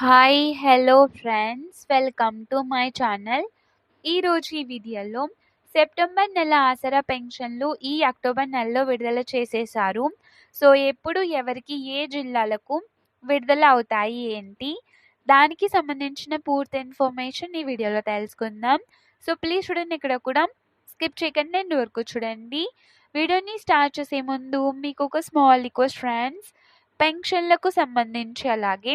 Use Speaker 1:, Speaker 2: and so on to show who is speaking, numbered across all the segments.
Speaker 1: Hi hello friends welcome to my channel ఈరోజు ఈ వీడియోలో సెప్టెంబర్ నెల ఆసరా పెన్షన్లు ఈ అక్టోబర్ నెలలో విడుదల చేసేసారు సో ఎప్పుడు ఎవరికి ఏ జిల్లాలకు విడుదల అవుతాయి ఏంటి? దానికి సంబంధించిన పూర్తి ఇన్ఫర్మేషన్ ఈ వీడియోలో తెలుసుకుందాం. సో ప్లీజ్ చూడండి ఇక్కడ కూడా స్కిప్ చేయకండి నేను వరకు చూడండి. వీడియోని స్టార్ట్ చేసే ముందు మీకు ఒక స్మాల్ రిక్వెస్ట్ ఫ్రెండ్స్ పెన్షన్లకు సంబంధించి అలాగే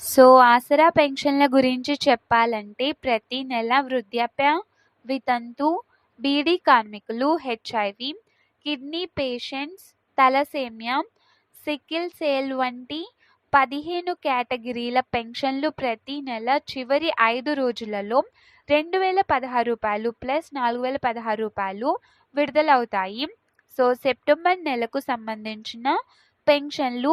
Speaker 1: సో ఆసరా పెన్షన్ల గురించి చెప్పాలంటే ప్రతి నెల వృద్ధాప్య వితంతు బీడీ కార్మికులు HIV kidney patients thalassemia sickle cell వంటి పదిహేను కేటగిరీల పెన్షన్లు ప్రతి నెల చివరి ఐదు రోజులలో రెండు వేల పదహారు రూపాయలు ప్లస్ నాలుగు వేల పదహారు రూపాయలు విడుదలవుతాయి. సో సెప్టెంబర్ నెలకు సంబంధించిన పెన్షన్లు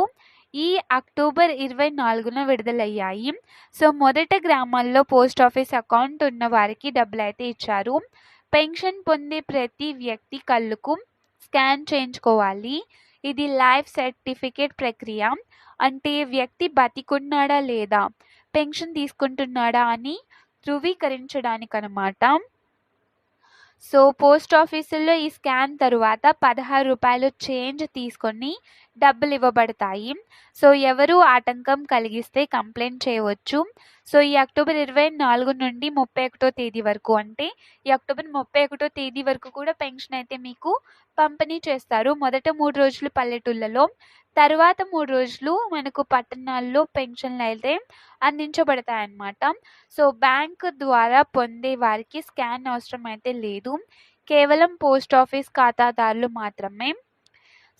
Speaker 1: ఈ అక్టోబర్ ఇరవై నాలుగున విడుదలయ్యాయి. సో మొదట గ్రామాల్లో పోస్ట్ ఆఫీస్ అకౌంట్ ఉన్న వారికి డబ్బులు అయితే ఇచ్చారు. పెన్షన్ పొందే ప్రతి వ్యక్తి కళ్ళుకు స్కాన్ చేయించుకోవాలి. ఇది లైఫ్ సర్టిఫికేట్ ప్రక్రియ. అంటే వ్యక్తి బతికున్నాడా లేదా? పెన్షన్ తీసుకుంటున్నాడా అని ధృవీకరించడానికి అనమాట సో పోస్ట్ ఆఫీసుల్లో ఈ స్కాన్ తరువాత పదహారు రూపాయలు చేంజ్ తీసుకొని డబ్బులు ఇవ్వబడతాయి. సో ఎవరు ఆటంకం కలిగిస్తే కంప్లైంట్ చేయవచ్చు. సో ఈ అక్టోబర్ ఇరవై నాలుగు నుండి ముప్పై ఒకటో తేదీ వరకు అంటే ఈ అక్టోబర్ ముప్పై ఒకటో తేదీ వరకు కూడా పెన్షన్ అయితే మీకు పంపిణీ చేస్తారు. మొదట మూడు రోజులు పల్లెటూళ్ళలో తర్వాత మూడు రోజులు మనకు పట్టణాల్లో పెన్షన్లు అయితే అందించబడతాయి అన్నమాట సో బ్యాంక్ ద్వారా పొందే వారికి స్కాన్ అవసరం అయితే లేదు. కేవలం పోస్ట్ ఆఫీస్ ఖాతాదారులు మాత్రమే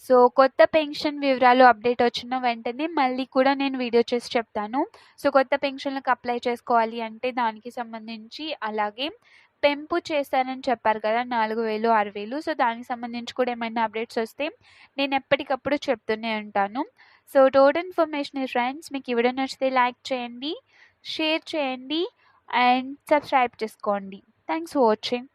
Speaker 1: సో కొత్త పెన్షన్ వివరాలు అప్డేట్ వచ్చిన వెంటనే మళ్ళీ కూడా నేను వీడియో చేసి చెప్తాను. సో కొత్త పెన్షన్లకు అప్లై చేసుకోవాలి అంటే దానికి సంబంధించి అలాగే పెంపు చేస్తానని చెప్పారు కదా నాలుగు వేలు ఆరు వేలు. సో దానికి సంబంధించి కూడా ఏమైనా అప్డేట్స్ వస్తే నేను ఎప్పటికప్పుడు చెప్తూనే ఉంటాను. సో టోటల్ ఇన్ఫర్మేషన్ ఫ్రెండ్స్ మీకు ఈ వీడియో నచ్చితే లైక్ చేయండి షేర్ చేయండి అండ్ సబ్స్క్రైబ్ చేసుకోండి. Thanks for watching.